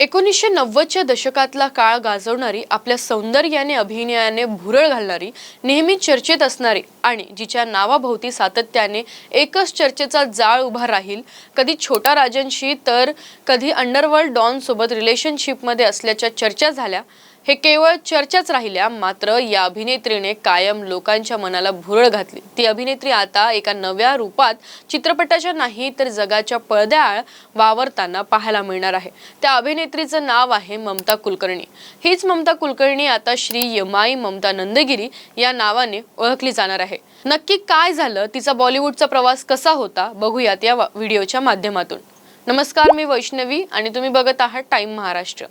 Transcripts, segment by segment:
एकोणीसशे नव्वदच्या दशकातला काळ गाजवणारी आपल्या सौंदर्याने अभिनयाने भुरळ घालणारी नेहमी चर्चेत असणारी आणि जिच्या नावाभोवती सातत्याने एकच चर्चेचा जाळ उभा राहील कधी छोटा राजांशी तर कधी अंडरवर्ल्ड डॉन सोबत रिलेशनशिपमध्ये असल्याच्या चर्चा झाल्या हे केवळ चर्चाच राहिल्या मात्र या अभिनेत्रीने कायम लोकांच्या मनाला भुरळ घातली. ती अभिनेत्री आता एका नव्या रूपात चित्रपटाच्या नाही तर जगाच्या पडद्याआळ वावरताना पाहायला मिळणार आहे. त्या अभिनेत्रीचं नाव आहे ममता कुलकर्णी. हीच ममता कुलकर्णी आता श्री यमाई ममता नंदगिरी या नावाने ओळखली जाणार आहे. नक्की काय झालं? तिचा बॉलिवूडचा प्रवास कसा होता? बघूयात या व्हिडिओच्या माध्यमातून. नमस्कार मी वैष्णवी आणि तुम्ही बघत आहात टाइम महाराष्ट्र.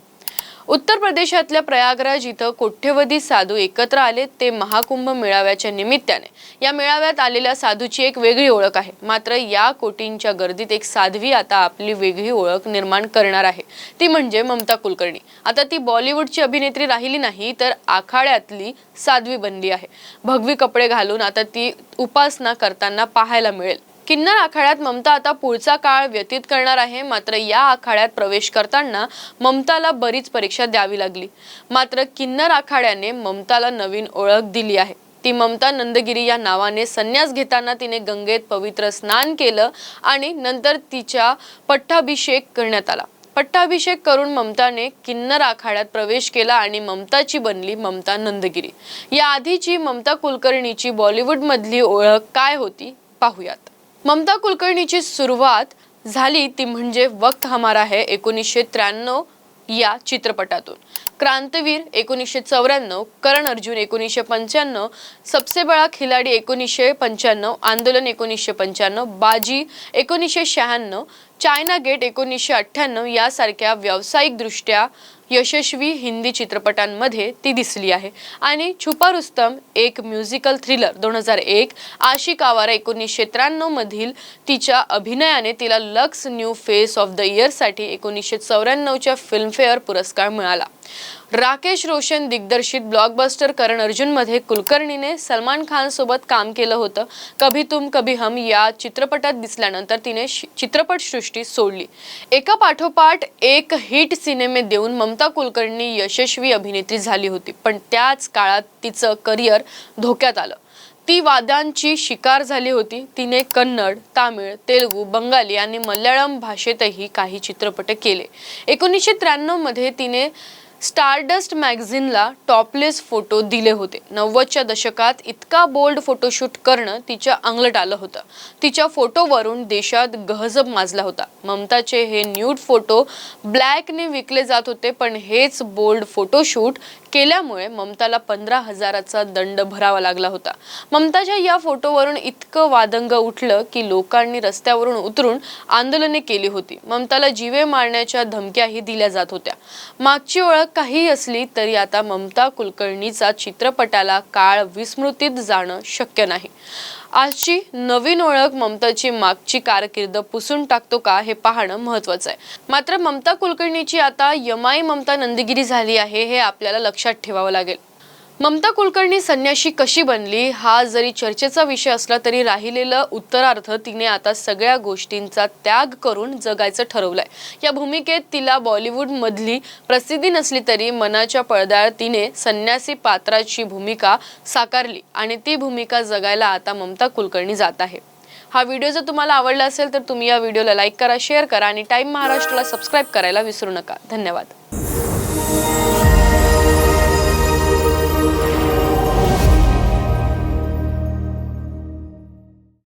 उत्तर प्रदेशातल्या प्रयागराज इथं कोट्यवधी साधू एकत्र आले ते महाकुंभ मेळाव्याच्या निमित्ताने. या मेळाव्यात आलेल्या साधूची एक वेगळी ओळख आहे. मात्र या कोटींच्या गर्दीत एक साध्वी आता आपली वेगळी ओळख निर्माण करणार आहे. ती म्हणजे ममता कुलकर्णी. आता ती बॉलिवूडची अभिनेत्री राहिली नाही तर आखाड्यातली साध्वी बनली आहे. भगवी कपडे घालून आता ती उपासना करताना पाहायला मिळेल. किन्नर आखाड्यात ममता आता पुढचा काळ व्यतीत करणार आहे. मात्र या आखाड्यात प्रवेश करताना ममताला बरीच परीक्षा द्यावी लागली. मात्र किन्नर आखाड्याने ममताला नवीन ओळख दिली आहे. ती ममता नंदगिरी या नावाने संन्यास घेताना तिने गंगेत पवित्र स्नान केलं आणि नंतर तिच्या पट्टाभिषेक करण्यात आला. पट्टाभिषेक करून ममताने किन्नर आखाड्यात प्रवेश केला आणि ममताची बनली ममता नंदगिरी. या आधीची ममता कुलकर्णीची बॉलिवूडमधली ओळख काय होती? पाहूयात. ममता कुलकर्णीची सुरुवात झाली ती म्हणजे वक्त हमारा है एकोणीसशे त्र्याण्णव या चित्रपटातून. क्रांतवीर एकोणीसशे चौऱ्याण्णव करण अर्जुन एकोणीसशे पंच्याण्णव सबसे बळा खिलाडी एकोणीसशे पंच्याण्णव आंदोलन एकोणीसशे पंच्याण्णव बाजी एकोणीसशे शहाण्णव चायना गेट एकोणीसशे अठ्ठ्याण्णव यासारख्या व्यावसायिकदृष्ट्या यशस्वी हिंदी चित्रपटांमध्ये ती दिसली आहे. आणि छुपा रुस्तम एक म्युझिकल थ्रिलर दोन हजार एक आशिक आवारा एकोणीसशे त्र्याण्णवमधील तिच्या अभिनयाने तिला Lux new face of the इयरसाठी एकोणीसशे चौऱ्याण्णवच्या फिल्मफेअर पुरस्कार मिळाला. राकेश रोशन दिग्दर्शित ब्लॉकबस्टर करण अर्जुनमध्ये कुलकर्णीने सलमान खान सोबत काम केलं होतं. कभी तुम कभी हम या चित्रपटात दिसल्यानंतर तिने चित्रपटसृष्टी सोडली. एका पाठोपाठ एक हिट सिनेमे देऊन ममता कुलकर्णी यशस्वी अभिनेत्री झाली होती पण त्याच काळात तिचं करिअर धोक्यात आलं. ती वादांची शिकार झाली होती. तिने कन्नड तामिळ तेलुगू बंगाली आणि मल्याळम भाषेतही काही चित्रपट केले. एकोणीसशे त्र्याण्णवमध्ये तिने स्टारडस्ट मॅगझिनला टॉपलेस फोटो दिले होते. नव्वदच्या दशकात इतका बोल्ड फोटोशूट करणं तिच्या अंगलट आलं होतं. तिच्या फोटोवरून देशात गहजब माजला होता. ममताचे हे न्यूड फोटो ब्लॅकने विकले जात होते पण हेच बोल्ड फोटोशूट केल्यामुळे ममताला पंधरा हजाराचा दंड भरावा लागला होता. ममताच्या या फोटोवरून इतकं वादंग उठलं की लोकांनी रस्त्यावरून उतरून आंदोलने केली होती. ममताला जीवे मारण्याच्या धमक्याही दिल्या जात होत्या. मागची ओळख काही असली तरी आता ममता कुलकर्णीचा चित्रपटाला काळ विस्मृतीत जाणं शक्य नाही. आजची नवीन ओळख ममताची मागची कारकीर्द पुसून टाकतो का हे पाहणं महत्वाचं आहे. मात्र ममता कुलकर्णीची आता यमाई ममता नंदगिरी झाली आहे हे आपल्याला लक्षात ठेवावं लागेल. ममता कुलकर्णी संन्याशी कशी बनली? हा जरी चर्चेचा विषय असला तरी राहिलेलं उत्तरार्थ तिने आता सगळ्या गोष्टींचा त्याग करून जगायचं ठरवलंय. या भूमिकेत तिला बॉलिवूड मधली प्रसिद्धी नसली तरी मनाच्या पडद्याआड तिने संन्यासी पात्राची भूमिका साकारली आणि ती भूमिका जगायला आता ममता कुलकर्णी जात आहे. हा व्हिडिओ जर तुम्हाला आवडला असेल तर तुम्ही या व्हिडिओला लाईक करा शेअर करा आणि टाईम महाराष्ट्राला सबस्क्राईब करायला विसरू नका. धन्यवाद.